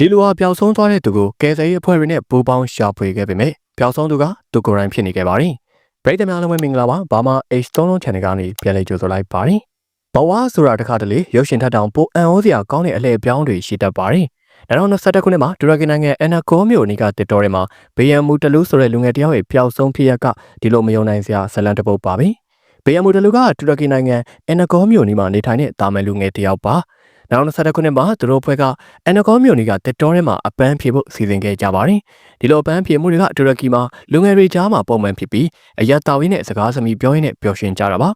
ဒီလူဟာပျောက်ဆုံးသွားတဲ့သူကိုကယ်ဆယ်ရေးအဖွဲ့တွေနဲ့ပူးပေါင်းရှာဖွေခဲ့ပေမဲ့ပျောက်ဆုံးသူကသူကိုယ်တိုင်ဖြစ်နေခဲ့ပါတယ်ပရိသတ်များလုံးဝမင်္ဂလာပါဘာမှ H3 channel ကနေပြန်လည်ကြိုဆိုလိုက်ပါတယ်ဘဝဆိုတာတစ်ခါတလေရုပ်ရှင်ထက်တောင်ပိုအံ့ဩစရာကောင်းတဲ့အလှည့်အပြောင်းတွေရှိတတ်ပါတယ်2021ခုနှစ်မှာတူရကီနိုင်ငံအန်နာကိုမြို့နီကတစ်တော်ထဲမှာဘေယံမူတလူဆိုတဲ့လူငယ်တယောက်ရဲ့ပျောက်ဆုံးဖြစ်ရကဒီလိုမယုံနိုင်စရာဇလန်တစ်ပုဒ်ပါပဲဘေယံမူတလူကတူရကီနိုင်ငံအန်နာကိုမြို့နီမှာနေထိုင်တဲ့တာမန်လူငယ်တယောက်ပါ 2021ခုနှစ်မှာသူတို့ဖွဲ့ကအန်နာကိုမြို့နီကတစ်တော်ထဲမှာအပန်းဖြေဖို့စီစဉ်ခဲ့ကြပါတယ်ဒီလိုအပန်းဖြေမှုတွေကတူရကီမှာလူငယ်တွေကြားမှာပုံမှန်ဖြစ်ပြီးအရက်တော်ရင်းနဲ့စကားစမြည်ပြောရင်းနဲ့ပျော်ရွှင်ကြတာပါ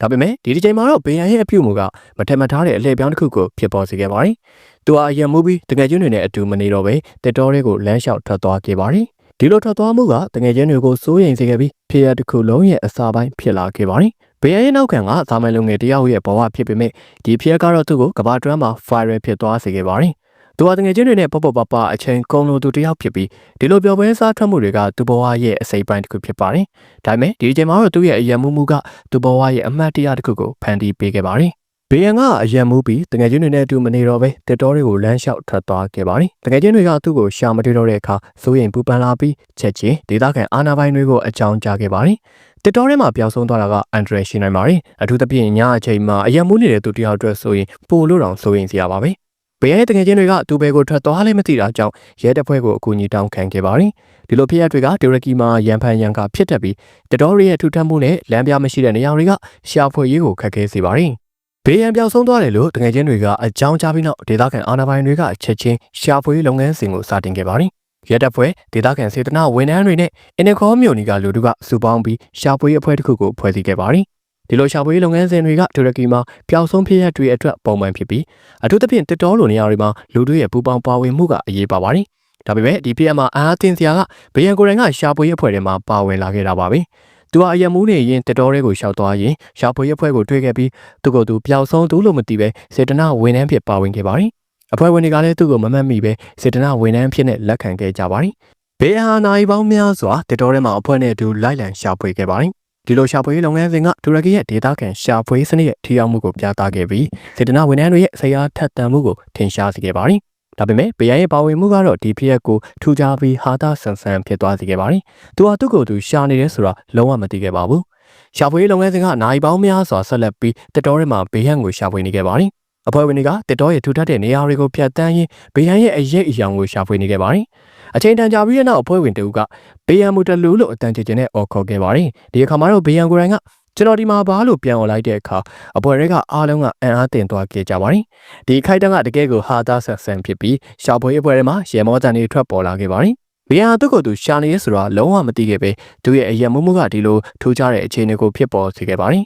ဒါပေမဲ့ဒီဒီချိန်မှာတော့ဘေယံရဲ့အပြုအမူကမထက်မထားတဲ့အလှည့်ပြောင်းတစ်ခုကိုဖြစ်ပေါ်စေခဲ့ပါတယ်။သူဟာအရင်မူပြီးတငယ်ချင်းတွေနဲ့အတူမနေတော့ပဲတက်တော်တွေကိုလမ်းလျှောက်ထွက်သွားခဲ့ပါတယ်။ဒီလိုထွက်သွားမှုကတငယ်ချင်းတွေကိုစိုးရိမ်စေခဲ့ပြီးဖြစ်ရတစ်ခုလုံးရဲ့အစာပိုင်းဖြစ်လာခဲ့ပါတယ်။ ဘေယံရဲ့နောက်ခံကသာမန်လူငယ်တယောက်ရဲ့ဘဝဖြစ်ပေမဲ့ဒီဖြစ်ကတော့သူ့ကိုကဘာတွမ်းမှာ viral ဖြစ်သွားစေခဲ့ပါတယ်။သူဟာတငယ်ချင်းတွေနဲ့ပေါ့ပေါ့ပါပါအချိန်ကုန်လို့သူတယောက်ဖြစ်ပြီးဒီလိုပျော်ပွဲစားထွက်မှုတွေကသူ့ဘဝရဲ့အစိပ်ပိုင်းတစ်ခုဖြစ်ပါတယ်။ဒါပေမဲ့ဒီအချိန်မှာတော့သူ့ရဲ့အယံမှုမှုကသူ့ဘဝရဲ့အမှတ်တရတစ်ခုကိုဖန်တီးပေးခဲ့ပါတယ်။ဘေယံကအယံမှုပြီးတငယ်ချင်းတွေနဲ့အတူမနေတော့ပဲတက်တော်တွေကိုလမ်းလျှောက်ထွက်သွားခဲ့ပါတယ်။တငယ်ချင်းတွေကသူ့ကိုရှာမတွေ့တော့တဲ့အခါစိုးရိမ်ပူပန်လာပြီးချက်ချင်းဒေသခံအာဏာပိုင်တွေကိုအကြောင်းကြားခဲ့ပါတယ်။ တက်တော်ထဲမှာပျောက်ဆုံးသွားတာကအန်ဒရယ်ရှိနိုင်ပါတယ်။အထူးသဖြင့်ညအချိန်မှာအယံမှုနေတဲ့သူတယောက်အတွက်ဆိုရင်ပိုလို့တောင်စိုးရိမ်စရာပါပဲ။ဘေးရဲ့တငယ်ချင်းတွေကသူ့ဘဲကိုထွက်သွားလည်းမသိတာကြောင့်ရဲတပ်ဖွဲ့ကိုအကူအညီတောင်းခံခဲ့ပါတယ်။ဒီလိုဖြစ်ရတွေကတူရကီမှာရန်ဖန်ရန်ကဖြစ်တတ်ပြီးတတော်ရီရဲ့ထူထပ်မှုနဲ့လမ်းပြမရှိတဲ့နေရာတွေကရှာဖွေရေးကိုခက်ခဲစေပါတယ်။ဘေးရန်ပြောက်ဆုံးသွားတယ်လို့တငယ်ချင်းတွေကအကြောင်းကြားပြီးနောက်ဒေသခံအာဏာပိုင်တွေကချက်ချင်းရှာဖွေရေးလုပ်ငန်းစဉ်ကိုစတင်ခဲ့ပါတယ်။ ရဲတပ်ဖွဲ့ဒေသခံစေတနာဝန်ထမ်းတွေနဲ့အင်နခေါမြို့နီကလူတို့ကစုပေါင်းပြီးရှာဖွေရေးအဖွဲ့တစ်ခုကိုဖွဲ့စည်းခဲ့ပါတယ်။ဒီလိုရှာဖွေရေးလုပ်ငန်းစဉ်တွေကတူရကီမှာပျောက်ဆုံးဖြစ်ရတွေအတွက်ပုံမှန်ဖြစ်ပြီးအထူးသဖြင့်တစ်တော်လိုနေရာတွေမှာလူတွေရဲ့ပူပေါင်းပါဝင်မှုကအရေးပါပါတယ်။ဒါပေမဲ့ဒီဖြစ်ရမှာအာအသင်စရာကဘယံကိုယ်တိုင်ကရှာဖွေရေးအဖွဲ့ထဲမှာပါဝင်လာခဲ့တာပါပဲ။သူဟာအယံမူးနေရင်တစ်တော်တွေကိုရှောက်သွားရင်ရှာဖွေရေးအဖွဲ့ကိုတွေ့ခဲ့ပြီးသူ့ကိုယ်သူပျောက်ဆုံးသူလို့မသိပဲစေတနာဝန်ထမ်းဖြစ်ပါဝင်ခဲ့ပါတယ်။ အဖွဲ့ဝင်တွေကလည်းသူ့ကိုမမှတ်မိပဲစေတနာဝန်ထမ်းဖြစ်နဲ့လက်ခံခဲ့ကြပါတယ်။ဘေးဟာနိုင်ပေါင်းများစွာတစ်တော်ထဲမှာအဖွဲ့နဲ့အတူလိုက်လံရှာဖွေခဲ့ပါတယ်။ဒီလိုရှာဖွေရေးလုပ်ငန်းစဉ်ကတူရကီရဲ့ဒေသခံရှာဖွေစနစ်ရဲ့ထိရောက်မှုကိုပြသခဲ့ပြီးစေတနာဝန်ထမ်းတွေရဲ့ဆရာထက်သန်မှုကိုထင်ရှားစေခဲ့ပါတယ်။ဒါပေမဲ့ဘေးရဲ့ပါဝင်မှုကတော့ဒီဖြစ်ရပ်ကိုထူခြားပြီးဟာတာဆန်ဆန်ဖြစ်သွားစေခဲ့ပါတယ်။သူဟာသူ့ကိုယ်သူရှာနေတယ်ဆိုတာလုံးဝမသိခဲ့ပါဘူး။ရှာဖွေရေးလုပ်ငန်းစဉ်ကနိုင်ပေါင်းများစွာဆက်လက်ပြီးတက်တော်ရဲမှာဘေးဟန်ကိုရှာဖွေနေခဲ့ပါတယ်။ အဖွဲ့ဝင်တွေကတက်တော်ရဲ့ထူထပ်တဲ့နေရာတွေကိုဖျက်ဆီးရင်းဘေးဟန်ရဲ့အရေးအယောင်ကိုရှာဖွေနေခဲ့ပါတယ်။အချိန်တန်ကြာပြီးတဲ့နောက်အဖွဲ့ဝင်တဦးကဘေယံမူတလူလို့အတန်ချင်ချင်နဲ့အော်ခေါ်ခဲ့ပါတယ်ဒီအခါမှာတော့ဘေယံကိုယ်တိုင်ကကျွန်တော်ဒီမှာဘာလို့ပြန်អော်လိုက်တဲ့အခါအပွဲတွေကအားလုံးကအံ့အားသင့်သွားခဲ့ကြပါတယ်ဒီခိုက်တန်းကတကယ်ကိုဟာတာဆက်ဆန်ဖြစ်ပြီးရှာဖွေအပွဲတွေမှာရေမောတန်တွေထွက်ပေါ်လာခဲ့ပါတယ်ဘေယံသူ့ကိုယ်သူရှာနေရဆိုတာလုံးဝမသိခဲ့ပဲသူရဲ့အယံမှုမှုကဒီလိုထူးခြားတဲ့အခြေအနေကိုဖြစ်ပေါ်စေခဲ့ပါတယ်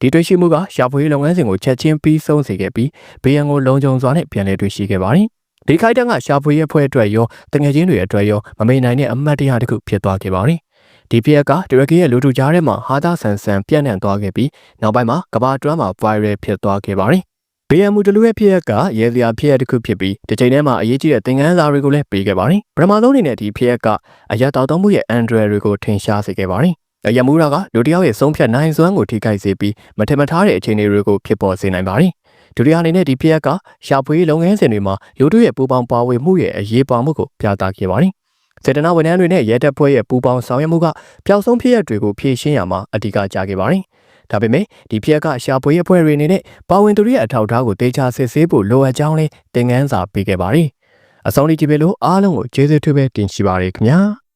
ဒီတွေ့ရှိမှုကရှာဖွေလုပ်ငန်းစဉ်ကိုချက်ချင်းပြီးဆုံးစေခဲ့ပြီးဘေယံကိုလုံခြုံစွာနဲ့ပြန်လည်တွေ့ရှိခဲ့ပါတယ်ဒီခိုက်တန်းကရှာဖွေရဲ့ဖွဲ့အတွက်ရောတငယ်ချင်းတွေအတွက်ရောမမေ့နိုင်တဲ့အမတ်တရားတစ်ခုဖြစ်သွားခဲ့ပါတယ်။ဒီပြက်ကတူရကီရဲ့လူထုကြားထဲမှာဟာတာဆန်ဆန်ပြန့်နှံ့သွားခဲ့ပြီးနောက်ပိုင်းမှာကမ္ဘာတွမ်းမှာ viral ဖြစ်သွားခဲ့ပါတယ်။ BMU တလူရဲ့ဖြစ်ရက်ကရဲစရာဖြစ်ရတစ်ခုဖြစ်ပြီးဒီချိန်ထဲမှာအရေးကြီးတဲ့သင်ခန်းစာတွေကိုလည်းပေးခဲ့ပါတယ်။ပထမဆုံးအနေနဲ့ဒီဖြစ်ရက်ကအရက်တောက်သုံးမှုရဲ့ Android တွေကိုထင်ရှားစေခဲ့ပါတယ်။ ရမူရာကလူတယောက်ရဲ့ဆုံးဖြတ်နိုင်စွမ်းကိုထိခိုက်စေပြီးမထင်မထားတဲ့အခြေအနေတွေကိုဖြစ်ပေါ်စေနိုင်ပါတယ်။ဒုတိယအနေနဲ့ဒီဖြစ်ရက်ကရှာဖွေလုပ်ငန်းစဉ်တွေမှာလူတို့ရဲ့ပူပေါင်းပါဝင်မှုရဲ့အရေးပါမှုကိုပြသခဲ့ပါတယ်။စေတနာဝန်ထမ်းတွေနဲ့ရဲတပ်ဖွဲ့ရဲ့ပူပေါင်းဆောင်ရွက်မှုကပျောက်ဆုံးဖြစ်ရတွေကိုဖြည့်ရှင်းရမှာအဓိကကြားခဲ့ပါတယ်။ဒါပေမဲ့ဒီဖြစ်ရက်ကရှာဖွေအဖွဲ့တွေအနေနဲ့ပါဝင်သူတွေရဲ့အထောက်အထားကိုတေချာစစ်ဆေးဖို့လိုအပ်ကြောင်းလေးသင်ခန်းစာပေးခဲ့ပါတယ်။အဆုံးထိကြည့်ပေးလို့အားလုံးကိုကျေးဇူးထူးပဲတင်ရှိပါရခင်ဗျာ။